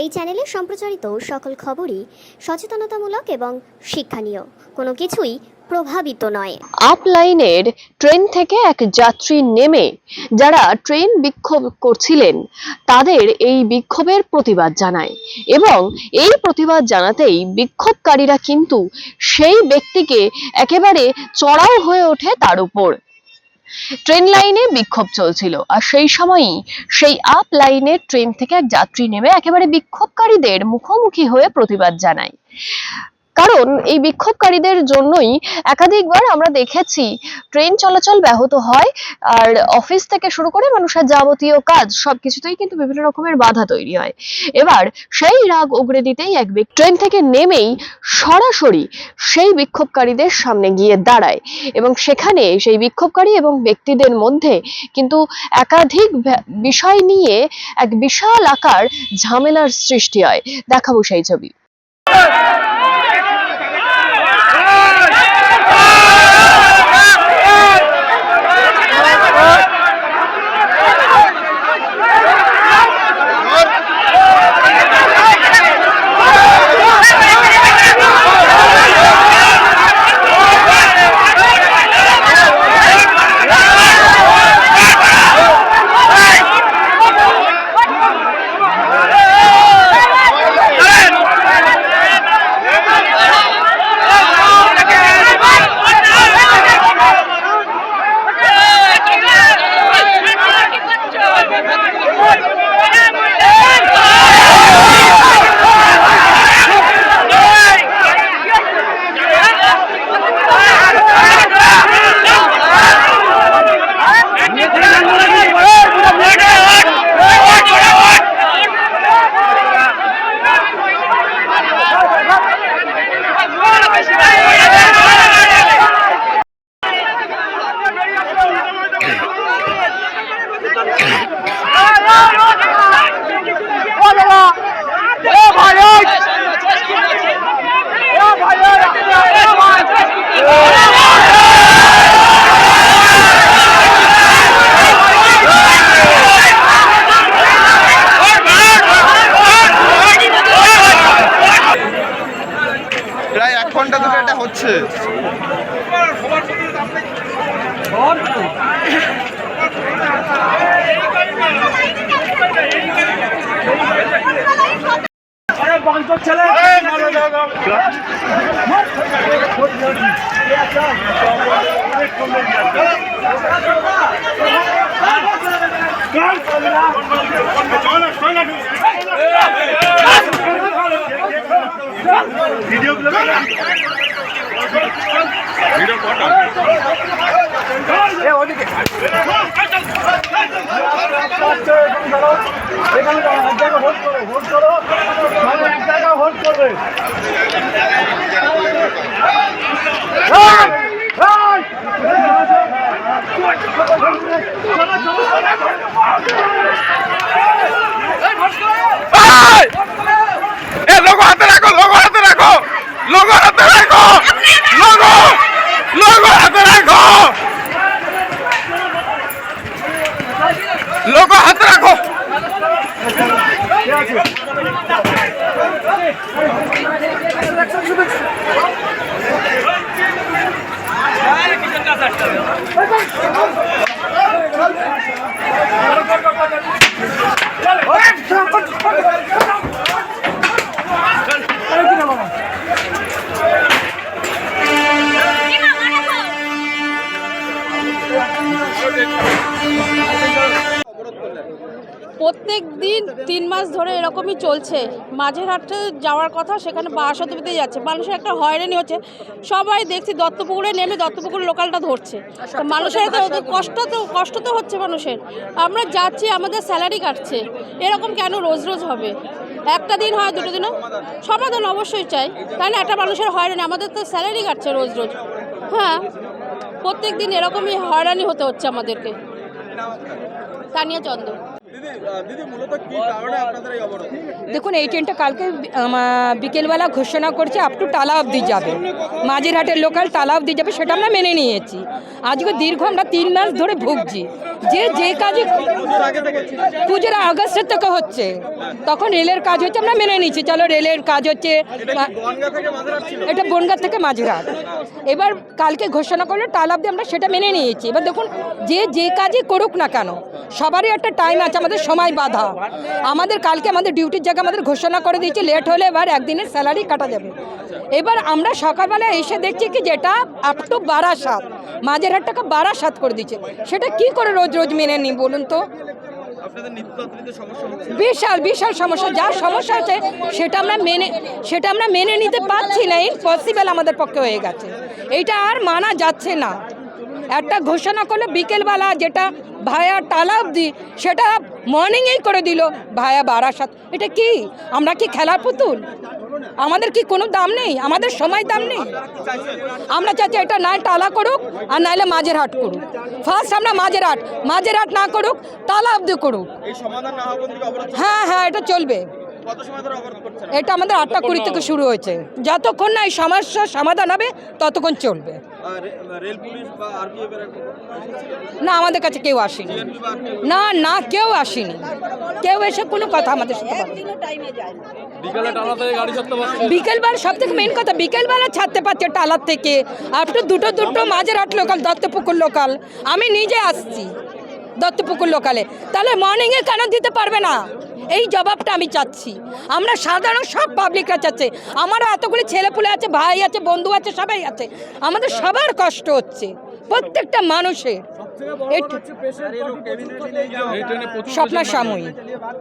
এই চ্যানেলে সম্প্রচারিত সকল খবরই সচেতনতামূলক এবং শিক্ষণীয়। কোনো কিছুই প্রভাবিত নয়। আপ লাইনের ট্রেন থেকে এক যাত্রী নেমে যারা ট্রেন বিক্ষোভ করছিলেন, তাদের এই বিক্ষোভের প্রতিবাদ জানায় এবং এই প্রতিবাদ জানাতেই বিক্ষোভকারীরা কিন্তু সেই ব্যক্তিকে একেবারে চড়াও হয়ে ওঠে তার উপর। ট্রেন লাইনে বিক্ষোভ চলছিল, আর সেই সময়ই সেই আপ লাইনে ট্রেন থেকে এক যাত্রী নেমে একেবারে বিক্ষোভকারীদের মুখোমুখি হয়ে প্রতিবাদ জানায়। কারণ এই বিক্ষোভকারীদের জন্যই একাধিকবার আমরা দেখেছি ট্রেন চলাচল ব্যাহত হয়, আর অফিস থেকে শুরু করে মানুষের যাবতীয় কাজ সবকিছুতেই কিন্তু বিভিন্ন রকমের বাধা তৈরি হয়। এবার সেই রাগ উগড়ে দিতেই এক ট্রেন থেকে নেমেই সরাসরি সেই বিক্ষোভকারীদের সামনে গিয়ে দাঁড়ায় এবং সেখানে সেই বিক্ষোভকারী এবং ব্যক্তিদের মধ্যে কিন্তু একাধিক বিষয় নিয়ে এক বিশাল আকার ঝামেলার সৃষ্টি হয়। দেখাবো সেই ছবি। এক ঘণ্টা ধরে এটা হচ্ছে এ লোগো হাতে রাখো লোগো হাতে রাখো লোগো হাতে রাখো লোগো লোগো হাতে রাখো লোগো হাতে রাখো প্রত্যেক দিন তিন মাস ধরে এরকমই চলছে। মাঝের হাটে যাওয়ার কথা সেখানে বাস অতিথিতে যাচ্ছে। মানুষের একটা হয়রানি হচ্ছে। সবাই দেখছি দত্তপুকুরে নেমে দত্তপুকুর লোকালটা ধরছে। তো মানুষের তো তো কষ্ট তো কষ্ট তো হচ্ছে মানুষের। আমরা যাচ্ছি আমাদের স্যালারি কাটছে। এরকম কেন রোজ রোজ হবে? একটা দিন হয় দুটো দিনও? সমাধান অবশ্যই চাই। তাই না একটা মানুষের হয়রানি আমাদের তো স্যালারি কাটছে রোজ রোজ। হ্যাঁ প্রত্যেক দিন এরকমই হয়রানি হতে হচ্ছে আমাদেরকে। তানিয়া চন্দ্র। দেখুন এই ট্রেনটা কালকে বিকেলবেলা ঘোষণা করছে আপ টু টালা অবধি যাবে। মাঝেরহাটের লোকাল টালা অবধি যাবে সেটা আমরা মেনে নিয়েছি। আজকে দীর্ঘ আমরা তিন মাস ধরে ভুগছি। যে যে কাজে পুজোর আগস্টের থেকে হচ্ছে। তখন রেলের কাজ হচ্ছে আমরা মেনে নিচ্ছি চলো রেলের কাজ হচ্ছে এটা বনগাঁ থেকে মাঝেরহাট এবার কালকে ঘোষণা করল টাল অবধি আমরা সেটা মেনে নিয়েছি। এবার দেখুন যে যে কাজই করুক না কেন সবারই একটা টাইম আছে। আমাদের সময় বাধা। আমাদের কালকে আমাদের ডিউটির জায়গা আমাদের ঘোষণা করে দিয়েছে লেট হলে এবার একদিনের স্যালারি কাটা যাবে। এবার আমরা সকালবেলা এসে দেখছি কি যেটা আপ টু বারাসাত মাঝের হাট টাকা বারাসাত করে দিচ্ছে সেটা কি করে রোজ রোজ মেনে নিই বলুন তো? বিশাল বিশাল সমস্যা যা সমস্যা আছে সেটা আমরা মেনে সেটা আমরা মেনে নিতে পারছি না ইম্পসিবল আমাদের পক্ষে হয়ে গেছে। এটা আর মানা যাচ্ছে না। একটা ঘোষণা করল বিকেলবেলা যেটা ভায়া টালা অবধি সেটা মর্নিংয়েই করে দিল। ভায়া বারাসাত এটা কি? আমরা কি খেলার পুতুল? আমাদের কি কোনো দাম নেই? আমাদের সময় দাম নেই? আমরা চাচ্ছি এটা নয় টালা করুক আর নাহলে মাঝের হাট করুক। ফার্স্ট আমরা মাঝের হাট মাঝের হাট না করুক টালা অবধি করুক। হ্যাঁ হ্যাঁ এটা চলবে। এটা আমাদের আটটা কুড়ি থেকে শুরু হয়েছে। যতক্ষণ না এই সমস্যার সমাধান হবে ততক্ষণ চলবে। না আমাদের কাছে কেউ আসেনি। না না কেউ আসেনি। কেউ এসে কোনো কথা আমাদের সাথে। বিকেলবেলা সব থেকে মেন কথা বিকেলবেলা ছাড়তে পারছে টালার থেকে। আপ টু দুটো দুটো মাঝের আট লোকাল দত্তপুকুর লোকাল আমি নিজে আসছি। দত্তপুকুর লোকালে। তাহলে মর্নিংয়ে কেন দিতে পারবে না? এই জবাবটা আমি চাচ্ছি। আমরা সাধারণ সব পাবলিকরা চাচ্ছে। আমার এতগুলি ছেলেপুলে আছে ভাই আছে বন্ধু আছে সবাই আছে। আমাদের সবার কষ্ট হচ্ছে প্রত্যেকটা মানুষের। স্বপ্ন স্বপ্না সাময়িক।